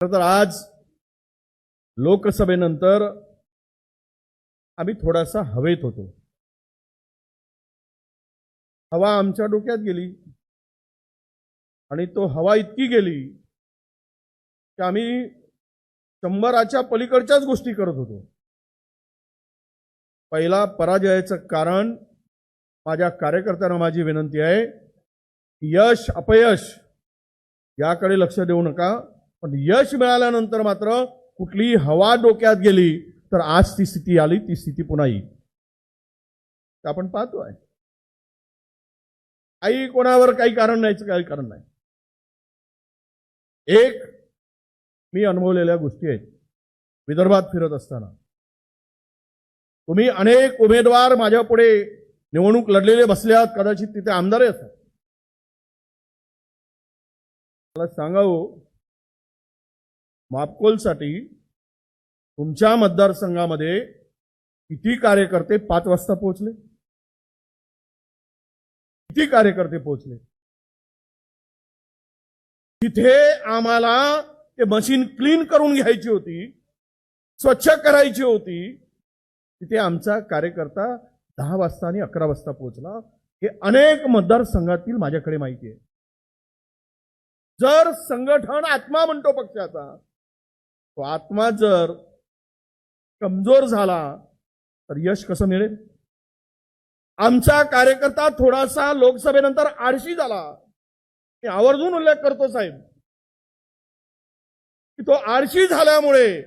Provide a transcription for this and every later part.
खरं तर आज लोकसभेनंतर आम्ही थोडासा हवेत होतो. हवा आमच्या डोक्यात गेली. आणि तो हवा इतकी गेली की आम्ही शंभराच्या पलीकडच्याच गोष्टी करत होतो. पहिला पराजयाचं कारण माझ्या कार्यकर्त्यांना माझी विनंती आहे यश अपयश याकडे लक्ष देऊ नका. पण यश मिळाल्यानंतर मात्र कुठली हवा डोक्यात गेली तर आज ती स्थिती आली ती स्थिती पुन्हा येईल. आपण पाहतोय काही कोणावर काही कारण नाहीचं काही कारण नाही. एक मी अनुभवलेल्या गोष्टी आहेत. विदर्भात फिरत असताना. तुम्ही अनेक उमेदवार माझ्या पुढे निवडणूक लढलेले बसले आहात कदाचित तिथे आमदारही असतात. मला सांगावं मापकोलसाठी तुमच्या मतदारसंघामध्ये किती कार्यकर्ते पाच वाजता पोहोचले? किती कार्यकर्ते पोहोचले? तिथे आम्हाला ते मशीन क्लीन करून घ्यायची होती स्वच्छ करायची होती तिथे आमचा कार्यकर्ता दहा वाजता आणि अकरा वाजता पोहोचला. हे अनेक मतदारसंघातील माझ्याकडे माहिती आहे. जर संघटन आत्मा म्हणतो पक्षाचा तो आत्मा जर कमजोर झाला तर यश कसं मिळेल? आमचा कार्यकर्ता थोडासा लोकसभेनंतर आळशी झाला. मी आवर्जून उल्लेख करतो साहेब. की तो आळशी झाल्यामुळे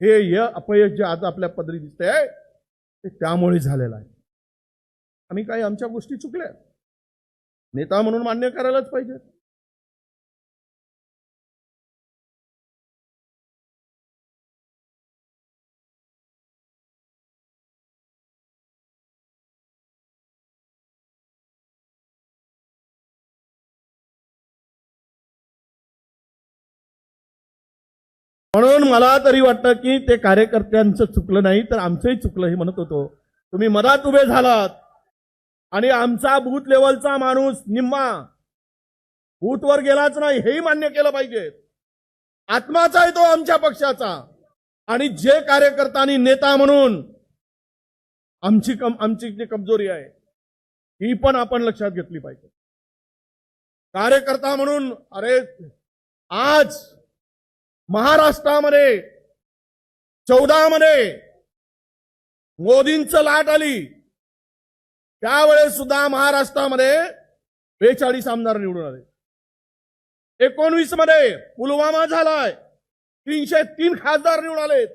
हे य अपयश जे आज आपल्या पदरी दिसतंय ते त्यामुळे झालेलं आहे. आम्ही काही आमच्या गोष्टी चुकल्या. नेता म्हणून मान्य करायलाच पाहिजे. म्हणून मला तरी वाटतं की ते कार्यकर्त्यांचं चुकलं नाही तर आमचंही चुकलं हे म्हणत होतो. तुम्ही मधात उभे झालात. आणि आमचा बूथ लेवलचा माणूस निम्मा बूथवर गेलाच नाही हेही मान्य केलं पाहिजे. आत्माचा आहे तो आमच्या पक्षाचा. आणि जे कार्यकर्त्यांनी नेता म्हणून आमची कम आमची जी कमजोरी आहे ही पण आपण लक्षात घेतली पाहिजे. कार्यकर्ता म्हणून अरे आज महाराष्ट्रामध्ये चौदा मध्ये मोदींचं लाट आली. त्यावेळेस सुद्धा महाराष्ट्रामध्ये बेचाळीस आमदार निवडून आले. एकोणवीसमध्ये पुलवामा झालाय. तीनशे तीन खासदार निवडून आले.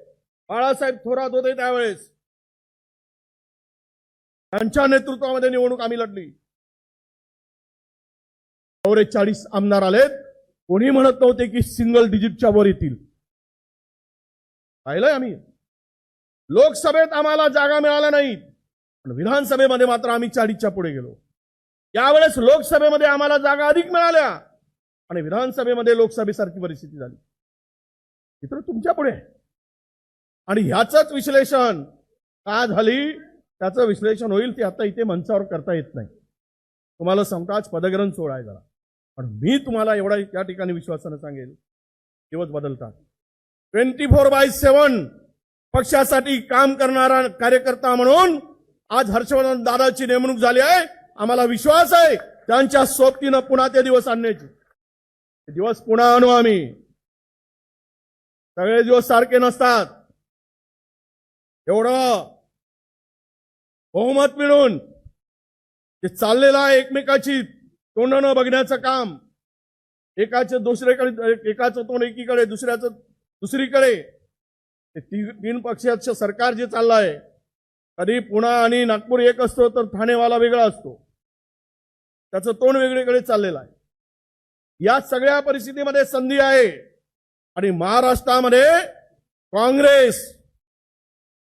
बाळासाहेब थोरात होते त्यावेळेस. त्यांच्या नेतृत्वामध्ये निवडणूक आम्ही लढली. चौवेचाळीस आमदार आलेत. कोणी म्हणत नव्हते की सिंगल डिजिटच्या वर येतील. पाहिलंय आम्ही. लोकसभेत आम्हाला जागा मिळाल्या नाहीत. पण विधानसभेमध्ये मात्र आम्ही चाळीसच्या पुढे गेलो. यावेळेस लोकसभेमध्ये आम्हाला जागा अधिक मिळाल्या. आणि विधानसभेमध्ये लोकसभेसारखी परिस्थिती झाली. मित्र तुमच्यापुढे. आणि ह्याच विश्लेषण का झाली? त्याचं विश्लेषण होईल ते आता इथे मंचावर करता येत नाही. तुम्हाला सांगताच पदग्रहण सोहळा आहे जरा. पण मी तुम्हाला एवढा या ठिकाणी विश्वासानं सांगेल दिवस बदलतात. ट्वेंटी फोर बाय सेवन पक्षासाठी काम करणारा कार्यकर्ता म्हणून आज हर्षवर्धन दादाची नेमणूक झाली आहे. आम्हाला विश्वास आहे त्यांच्या सोबतीनं पुन्हा ते दिवस आणण्याची. दिवस पुन्हा आणू आम्ही. सगळे दिवस सारखे नसतात. एवढं बहुमत मिळून ते चाललेलं आहे एकमेकाची तोंडानं बघण्याचं काम. एकाचं दुसऱ्याकडे एकाचं तोंड एकीकडे दुसऱ्याचं दुसरीकडे. तीन पक्षाचं सरकार जे चाललं आहे कधी पुणा आणि नागपूर एक असतो तर ठाणेवाला वेगळा असतो. त्याचं तोंड वेगळीकडे चाललेलं आहे. या सगळ्या परिस्थितीमध्ये संधी आहे. आणि महाराष्ट्रामध्ये काँग्रेस.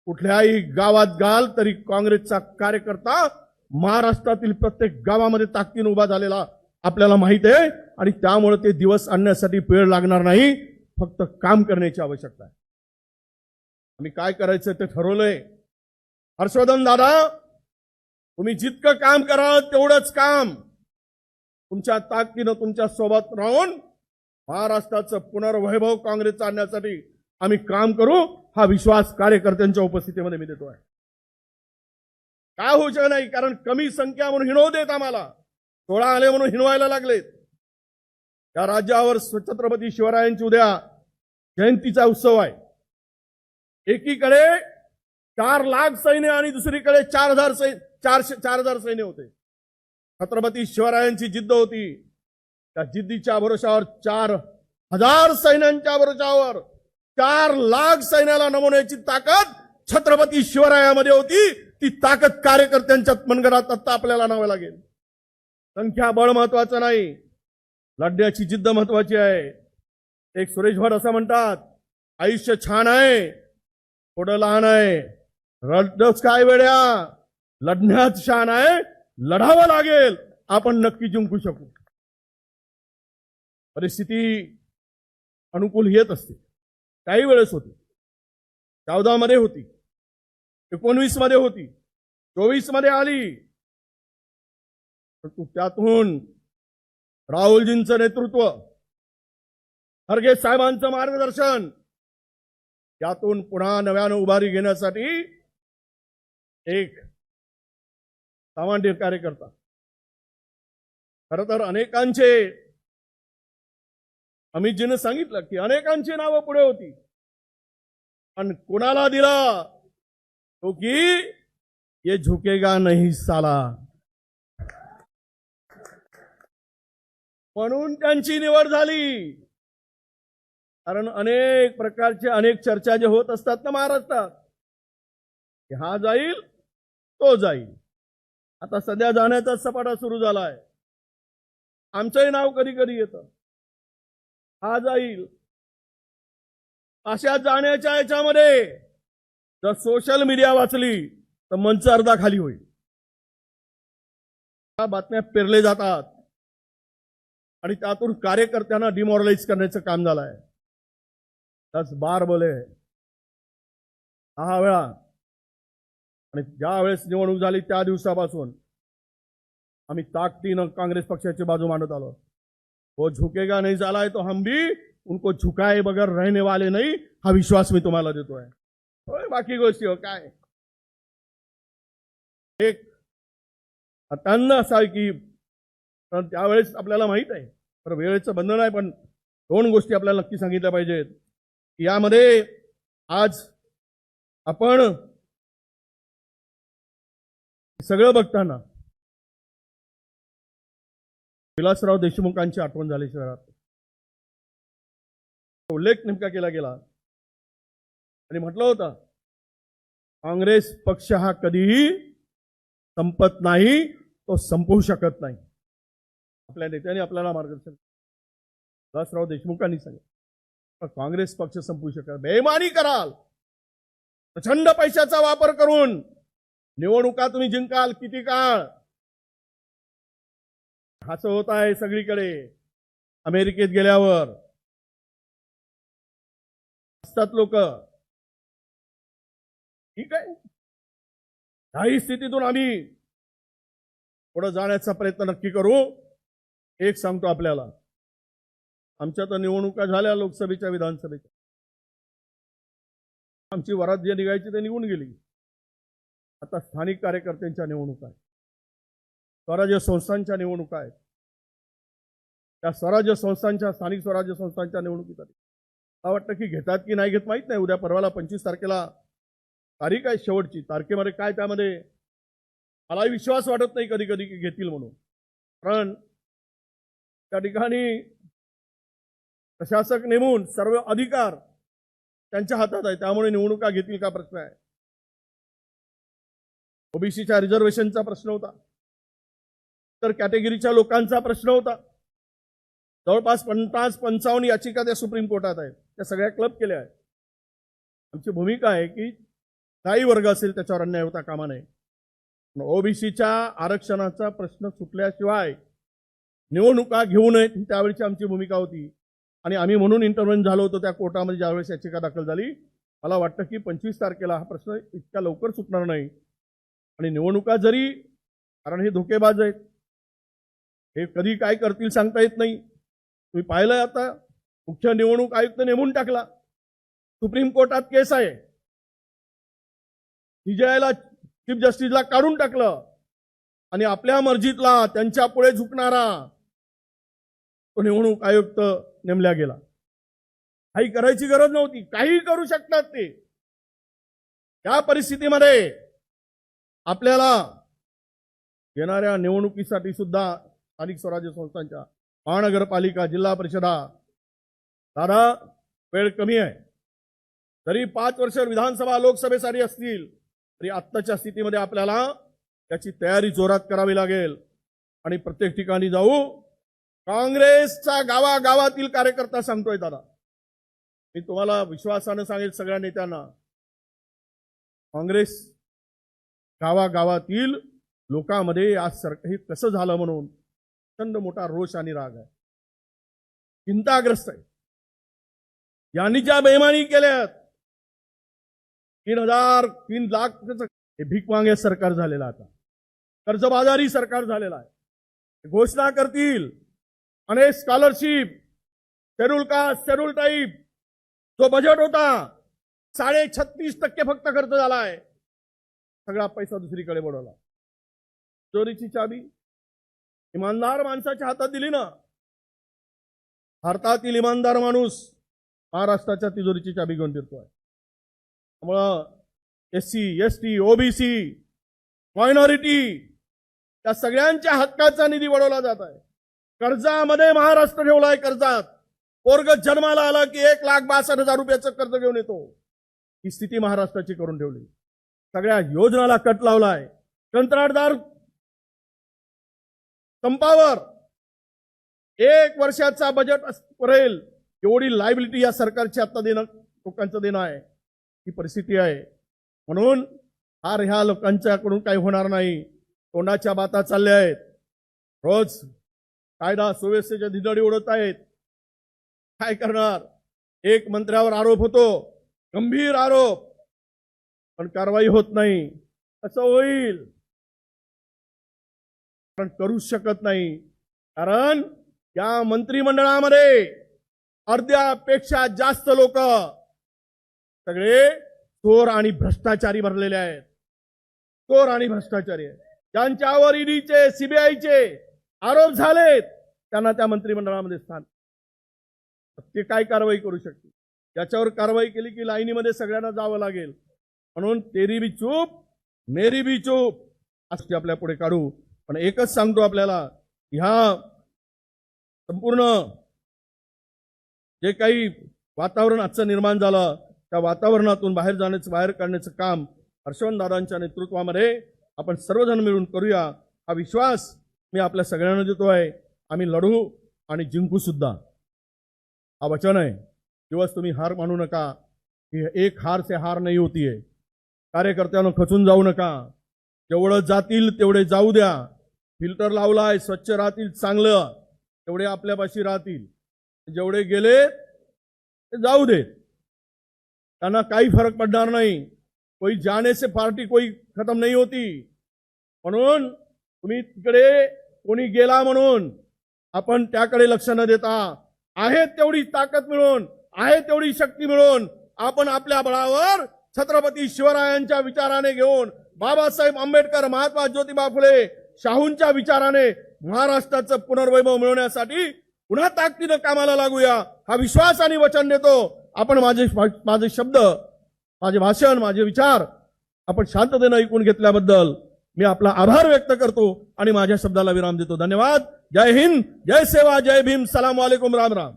कुठल्याही गावात घाल तरी काँग्रेसचा कार्यकर्ता महाराष्ट्रातील प्रत्येक गावामध्ये ताकदीने उभा झालेला आपल्याला माहीत आहे आणि त्यामुळे ते दिवस आणण्यासाठी वेळ लागणार नाही. फक्त काम करण्याची आवश्यकता आहे. आम्ही काय करायचं ते ठरवलंय. हर्षवर्धन दादा तुम्ही जितकं काम कराल तेवढंच काम. तुमच्या ताकदीनं तुमच्यासोबत राहून महाराष्ट्राचं पुनर्वैभव काँग्रेसचं आणण्यासाठी आम्ही काम करू. हा विश्वास कार्यकर्त्यांच्या उपस्थितीमध्ये मी देतो आहे. काय होऊ शकत नाही? कारण कमी संख्या म्हणून हिणवू देत आम्हाला. सोळा आले म्हणून हिणवायला लागलेत. या राज्यावर छत्रपती शिवरायांची उद्या जयंतीचा उत्सव आहे. एकीकडे चार लाख सैन्य आणि दुसरीकडे चार हजार सैन्य चारशे चार हजार सैन्य होते. छत्रपती शिवरायांची जिद्द होती. त्या जिद्दीच्या भरोशावर चार हजार सैन्यांच्या भरोशावर चार लाख सैन्याला नमवण्याची ताकद छत्रपती शिवरायामध्ये होती. ती ताकद कार्यकर्त्यांच्या मनगडात आत्ता आपल्याला आणावं लागेल. संख्या बळ महत्वाचं नाही. लढण्याची जिद्द महत्वाची आहे. एक सुरेश भट असं म्हणतात आयुष्य छान आहे थोडं लहान आहे. रडच काय वेड्या? लढण्यात छान आहे लढावं लागेल. आपण नक्की जिंकू शकू. परिस्थिती अनुकूल येत असते. काही वेळेस होती. चौदा मध्ये होती. एकोणवीसमध्ये होती. चोवीसमध्ये आली. परंतु त्यातून राहुलजींचं नेतृत्व खरगे साहेबांचं मार्गदर्शन यातून पुन्हा नव्यानं उभारी घेण्यासाठी एक सामान्य कार्यकर्ता. खर तर अनेकांचे अमितजीनं सांगितलं की अनेकांची नावं पुढे होती. पण कुणाला दिला? क्योंकि की ये झुकेगा नहीं साला। म्हणून त्यांची निवड झाली. कारण अनेक प्रकारचे अनेक चर्चा जे होत असतात ना महाराष्ट्रात हा जाईल तो जाईल. आता सध्या जाण्याचा सपाटा सुरू झालाय. आमचंही नाव कधी कधी येतं. हा जाईल. अशा जाण्याच्या याच्यामध्ये जर सोशल मीडिया वाचली तर मंच अर्धा खाली होईल. त्या बातम्या पेरले जातात. आणि त्यातून कार्यकर्त्यांना डिमॉरलाइज करण्याचं काम झालं आहे दस बार बोले. दहा वेळा. आणि ज्या वेळेस निवडणूक झाली त्या दिवसापासून आम्ही ताकदीनं काँग्रेस पक्षाची बाजू मांडत आलो. वो झुकेगा नाही झालाय तो हम भी उनको झुकाए बगर रहने वाले नाही हा विश्वास मी तुम्हाला देतोय. बाकी गोष्टी हो काय? एक त्यांना असं की कारण त्यावेळेस आपल्याला माहीत आहे. तर वेळेचं बंधन आहे पण दोन गोष्टी आपल्याला नक्की सांगितल्या पाहिजेत. की यामध्ये आज आपण सगळं बघताना विलासराव देशमुखांची आठवण झाली शहरात. उल्लेख नेमका केला गेला. आणि म्हटलं होतं काँग्रेस पक्ष हा कधीही संपत नाही तो संपवू शकत नाही. आपल्या नेत्याने आपल्याला मार्गदर्शन दासराव देशमुखांनी सांगितलं पण काँग्रेस पक्ष संपू शकत बेमानी कराल. प्रचंड पैशाचा वापर करून निवडणुका तुम्ही जिंकाल किती काळ? असं होत आहे सगळीकडे. अमेरिकेत गेल्यावर असतात लोक ठीक आहे? काही स्थितीतून आम्ही पुढे जाण्याचा प्रयत्न नक्की करू. एक सांगतो आपल्याला. आमच्या तर निवडणुका झाल्या लोकसभेच्या विधानसभेच्या. आमची वरात जे निघायची ते निघून गेली. आता स्थानिक कार्यकर्त्यांच्या निवडणुका आहेत. स्वराज्य संस्थांच्या निवडणुका आहेत. त्या स्वराज्य संस्थांच्या स्थानिक स्वराज्य संस्थांच्या निवडणुकीसाठी. मला वाटतं की घेतात की नाही घेत माहीत नाही. उद्या परवाला पंचवीस तारखेला तारीख आहे शेवटची. तारखेमध्ये काय त्यामध्ये? मला विश्वास वाटत नाही कधी कधी की घेतील म्हणून. कारण त्या ठिकाणी प्रशासक नेमून सर्व अधिकार त्यांच्या हातात आहे. त्यामुळे निवडणुका घेतील का प्रश्न आहे. ओबीसीच्या रिझर्वेशनचा प्रश्न होता. तर कॅटेगरीच्या लोकांचा प्रश्न होता. जवळपास पन्नास पंचावन्न याचिका त्या सुप्रीम कोर्टात आहेत. त्या सगळ्या क्लब केल्या आहेत. आमची भूमिका आहे की काही वर्ग असेल त्याच्यावर अन्याय होता कामा नये. ओबीसीच्या आरक्षणाचा प्रश्न सुटल्याशिवाय निवडणुका घेऊ नयेत ही त्यावेळीची आमची भूमिका होती. आणि आम्ही म्हणून इंटरव्हेन झालो होतो त्या कोर्टामध्ये ज्यावेळेस याचिका दाखल झाली. मला वाटतं की पंचवीस तारखेला हा प्रश्न इतक्या लवकर सुटणार नाही. आणि निवडणुका जरी कारण हे धोकेबाज आहेत. हे कधी काय करतील सांगता येत नाही. तुम्ही पाहिलंय आता मुख्य निवडणूक आयुक्त नेमून टाकला. सुप्रीम कोर्टात केस आहे. सीजीआयला चीफ जस्टिसला काढून टाकलं. आणि आपल्या मर्जीतला त्यांच्या पुढे झुकणारा तो निवडणूक आयुक्त नेमल्या गेला. काही करायची गरज नव्हती. काही करू शकतात ते. त्या परिस्थितीमध्ये आपल्याला येणाऱ्या निवडणुकीसाठी सुद्धा स्थानिक स्वराज्य संस्थांच्या महानगरपालिका जिल्हा परिषदा दादा वेळ कमी आहे. तरी पाच वर्ष विधानसभा लोकसभेसाठी असतील तरी आत्ताच्या स्थितीमध्ये आपल्याला त्याची तयारी जोरात करावी लागेल. आणि प्रत्येक ठिकाणी जाऊ. काँग्रेसचा गावागावातील कार्यकर्ता सांगतोय दादा. मी तुम्हाला विश्वासानं सांगेल सगळ्या नेत्यांना. काँग्रेस गावागावातील लोकांमध्ये आज सर हे कसं झालं म्हणून प्रचंड मोठा रोष आणि राग आहे. चिंताग्रस्त आहे. यांनी ज्या बेमानी केल्यात तीन हजार तीन लाख हे भीक सरकार झालेलं आता. कर्जबाजारी सरकार झालेला आहे. घोषणा करतील. अनेक scholarship schedule caste schedule type जो बजेट होता साडे छत्तीस टक्के फक्त खर्च झाला आहे सगळा पैसा दुसरीकडे बुडवला. चोरीची चाबी. इमानदार माणसाच्या हातात दिली ना. भारतातील इमानदार माणूस महाराष्ट्राच्या तिजोरीची चाबी घेऊन फिरतोय. त्यामुळं S C S T OBC minority या सगळ्यांच्या हक्काचा निधी वळवला जात आहे. कर्जामध्ये महाराष्ट्र ठेवलाय कर्जात. पोरग जन्माला आला की एक लाख बासष्ट हजार रुपयाचं कर्ज घेऊन येतो. ही स्थिती महाराष्ट्राची करून ठेवली. सगळ्या योजनाला कट लावलाय. कंत्राटदार संपावर एक वर्षाचा बजेट करेल एवढी लायबिलिटी या सरकारची आता देणं लोकांचं देणं आहे. ही परिस्थिती आहे. म्हणून फार ह्या लोकांच्याकडून काही होणार नाही. तोंडाच्या बाता चालल्या आहेत. रोज कायदा सुव्यवस्थेच्या धिदडी उडत आहेत. काय करणार? एक मंत्र्यावर आरोप होतो. गंभीर आरोप. पण कारवाई होत नाही. कसं होईल. पण करू शकत नाही. कारण या मंत्रिमंडळामध्ये अर्ध्यापेक्षा जास्त लोक सगळे चोर आणि भ्रष्टाचारी भरलेले आहेत. चोर आणि भ्रष्टाचारी आहेत. ज्यांच्यावर ईडीचे सीबीआयचे आरोप झालेत त्यांना त्या मंत्रिमंडळामध्ये स्थान ते काय कारवाई करू शकते त्याच्यावर कारवाई केली की लाईनीमध्ये सगळ्यांना जावं लागेल. म्हणून तेरी बी चूप मेरी बी चूप असते आपल्या पुढे काढू. पण एकच सांगतो आपल्याला ह्या संपूर्ण जे काही वातावरण आजचं निर्माण झालं त्या वातावरणातून बाहेर जाण्याचं बाहेर काढण्याचं काम हर्षवंदादांच्या नेतृत्वामध्ये आपण सर्वजण मिळून करूया. हा विश्वास मी आपल्या सगळ्यांना देतो आहे. आम्ही लढू आणि जिंकूसुद्धा हा वचन आहे. दिवस तुम्ही हार मानू नका. की एक हार से हार नाही होतीये. कार्यकर्त्यांना खचून जाऊ नका. जेवढं जातील तेवढे जाऊ द्या. फिल्टर लावला आहे स्वच्छ राहतील चांगलं. तेवढे आपल्यापाशी राहतील. जेवढे गेले ते जाऊ दे त्यांना काही फरक पडणार नाही. कोई जाने से पार्टी कोई खतम नाही होती. म्हणून तुम्ही तिकडे कोणी गेला म्हणून आपण त्याकडे लक्ष न देता आहे तेवढी ताकद मिळून आहे तेवढी शक्ती मिळून आपण आपल्या बळावर छत्रपती शिवरायांच्या विचाराने घेऊन बाबासाहेब आंबेडकर महात्मा ज्योतिबा फुले शाहूंच्या विचाराने महाराष्ट्राचं पुनर्वैभव मिळवण्यासाठी पुन्हा ताकदीनं कामाला लागूया. हा विश्वास आणि वचन देतो. आपण माझे माझे शब्द माझे भाषण माझे विचार आपण शांततेनं ऐकून घेतल्याबद्दल मी आपला आभार व्यक्त करतो आणि माझ्या शब्दाला विराम देतो. धन्यवाद. जय हिंद. जय सेवा. जय भीम. सलाम वालेकुम. राम राम.